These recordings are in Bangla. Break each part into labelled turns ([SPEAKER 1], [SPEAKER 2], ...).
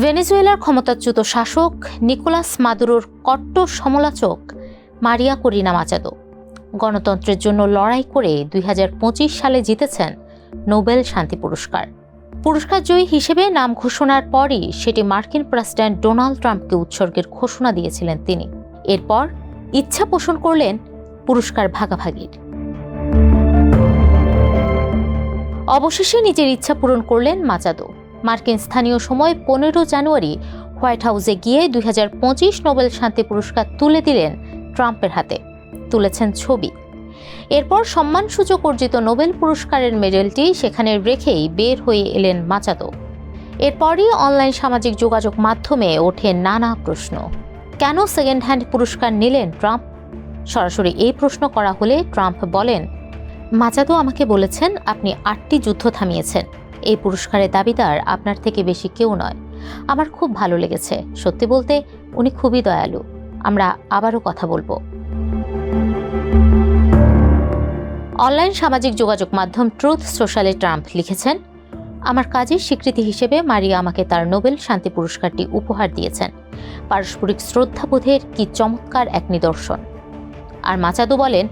[SPEAKER 1] ভেনেজুয়েলার ক্ষমতাচ্যুত শাসক নিকোলাস মাদুরোর কট্টর সমালোচক মারিয়া করিনা মাচাদো গণতন্ত্রের জন্য লড়াই করে দুই হাজার পঁচিশ সালে জিতেছেন নোবেল শান্তি পুরস্কার। পুরস্কার জয়ী হিসেবে নাম ঘোষণার পরই সেটি মার্কিন প্রেসিডেন্ট ডোনাল্ড ট্রাম্পকে উৎসর্গের ঘোষণা দিয়েছিলেন তিনি। এরপর ইচ্ছা পোষণ করলেন পুরস্কার ভাগাভাগির। অবশেষে নিজের ইচ্ছা পূরণ করলেন মাচাদো মার্কিন স্থানীয় সময় পনেরো জানুয়ারি হোয়াইট হাউসে গিয়ে দুই হাজার পঁচিশ নোবেল শান্তি পুরস্কার তুলে দিলেন ট্রাম্পের হাতে। তুলেছেন ছবি। এরপর সম্মানসূচক অর্জিত নোবেল পুরস্কারের মেডেলটি সেখানে রেখেই বের হয়ে এলেন মাচাদো এরপরই অনলাইন সামাজিক যোগাযোগ মাধ্যমে ওঠে নানা প্রশ্ন। কেন সেকেন্ড হ্যান্ড পুরস্কার নিলেন ট্রাম্প? সরাসরি এই প্রশ্ন করা হলে ট্রাম্প বলেন মাচাদো আমাকে বলেছেন আপনি আটটি যুদ্ধ থামিয়েছেন। এই পুরস্কারের দাবিদার আপনার থেকে বেশি কেউ নয়। আমার খুব ভালো লেগেছে, সত্যি বলতে উনি খুবই দয়ালু। আমরা আবারও কথা বলব। অনলাইন সামাজিক যোগাযোগ মাধ্যম ট্রুথ সোশ্যালে ট্রাম্প লিখেছেন, আমার কাজের স্বীকৃতি হিসেবে মারিয়া আমাকে তার নোবেল শান্তি পুরস্কারটি উপহার দিয়েছেন। পারস্পরিক শ্রদ্ধাবোধের কি চমৎকার এক নিদর্শন। আর মাচাদো বলেন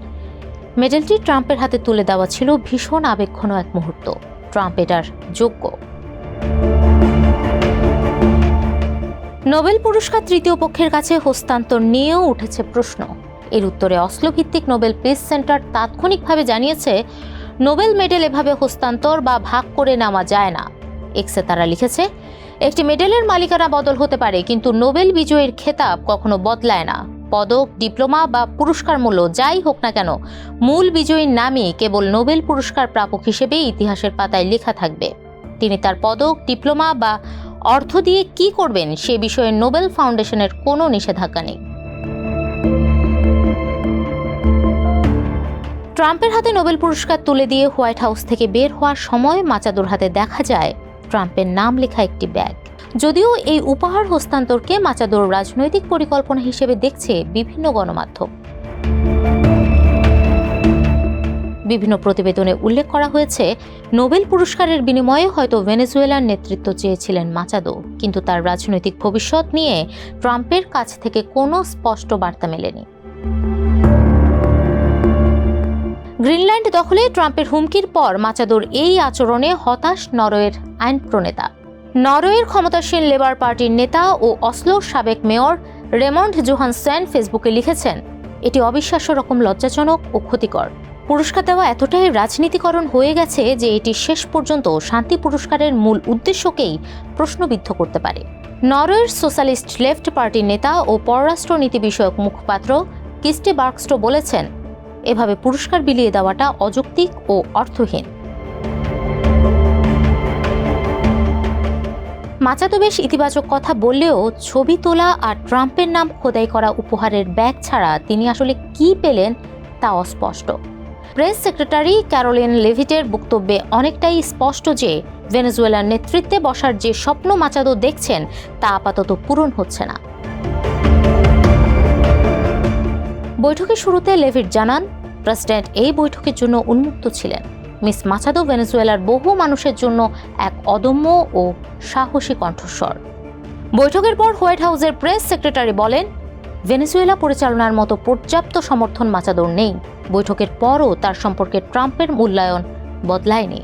[SPEAKER 1] মেডেলটি ট্রাম্পের হাতে তুলে দেওয়া ছিল ভীষণ আবেগঘন এক মুহূর্ত। ট্রাম্প এটার যোগ্য। নোবেল পুরস্কার তৃতীয় পক্ষের কাছে হস্তান্তর নিয়েও উঠেছে প্রশ্ন। এর উত্তরে অসলো ভিত্তিক নোবেল পিস সেন্টার তাৎক্ষণিকভাবে জানিয়েছে, নোবেল মেডেল এভাবে হস্তান্তর বা ভাগ করে নেওয়া যায় না। এক্সে তারা লিখেছে, একটি মেডেলের মালিকানা বদল হতে পারে, কিন্তু নোবেল বিজয়ীর খেতাব কখনো বদলায় না। পদক, ডিপ্লোমা বা পুরস্কার মূল্য যাই হোক না কেন, মূল বিজয়ীর নামই কেবল নোবেল পুরস্কার প্রাপক হিসেবে ইতিহাসের পাতায় লেখা থাকবে। তিনি তার পদক, ডিপ্লোমা বা অর্থ দিয়ে কি করবেন সে বিষয়ে নোবেল ফাউন্ডেশনের কোনো নিষেধাজ্ঞা নেই। ট্রাম্পের হাতে নোবেল পুরস্কার তুলে দিয়ে হোয়াইট হাউস থেকে বের হওয়ার সময় মাচাদুর হাতে দেখা যায়, ট্রাম্পের নাম লেখা একটি ব্যাগ। যদিও এই উপহার হস্তান্তরকে মাচাদোর রাজনৈতিক পরিকল্পনা হিসেবে দেখছে বিভিন্ন গণমাধ্যম। বিভিন্ন প্রতিবেদনে উল্লেখ করা হয়েছে, নোবেল পুরস্কারের বিনিময়ে হয়তো ভেনেজুয়েলার নেতৃত্ব চেয়েছিলেন মাচাদো, কিন্তু তার রাজনৈতিক ভবিষ্যৎ নিয়ে ট্রাম্পের কাছ থেকে কোনো স্পষ্ট বার্তা মেলেনি। গ্রিনল্যান্ড দখলে ট্রাম্পের হুমকির পর মাচাদোর এই আচরণে হতাশ নরওয়ের আইন প্রণেতা নরওয়ের ক্ষমতাসীন লেবার পার্টির নেতা ও অসলোর সাবেক মেয়র রেমন্ড জোহানসেন ফেসবুকে লিখেছেন, এটি অবিশ্বাস্য রকম লজ্জাজনক ও ক্ষতিকর। পুরস্কার দেওয়া এতটাই রাজনীতিকরণ হয়ে গেছে যে এটি শেষ পর্যন্ত শান্তি পুরস্কারের মূল উদ্দেশ্যকেই প্রশ্নবিদ্ধ করতে পারে। নরওয়ের সোশ্যালিস্ট লেফট পার্টির নেতা ও পররাষ্ট্র নীতি বিষয়ক মুখপাত্র কিস্টি বার্কস্টো বলেছেন, এভাবে পুরস্কার বিলিয়ে দেওয়াটা অযৌক্তিক ও অর্থহীন। মাচাতো বেশ ইতিবাচক কথা বললেও ছবি তোলা আর ট্রাম্পের নাম খোদাই করা উপহারের ব্যাগ ছাড়া তিনি আসলে কি পেলেন তা অস্পষ্ট। প্রেস সেক্রেটারি ক্যারোলিন লেভিটের বক্তব্যে অনেকটাই স্পষ্ট যে ভেনেজুয়েলার নেতৃত্বে বসার যে স্বপ্ন মাচাদো দেখছেন তা আপাতত পূরণ হচ্ছে না। বৈঠকের শুরুতে লেভিট জানান, প্রেসিডেন্ট এই বৈঠকের জন্য উন্মুক্ত ছিলেন। মিস মাছাদো ভেনেজুয়েলার বহু মানুষের জন্য এক অদম্য ও সাহসী কণ্ঠস্বর। বৈঠকের পর হোয়াইট হাউসের প্রেস সেক্রেটারি বলেন, ভেনেজুয়েলা পরিচালনার মতো পর্যাপ্ত সমর্থন মাচাদোর নেই। বৈঠকের পরও তার সম্পর্কে ট্রাম্পের মূল্যায়ন বদলায়নি।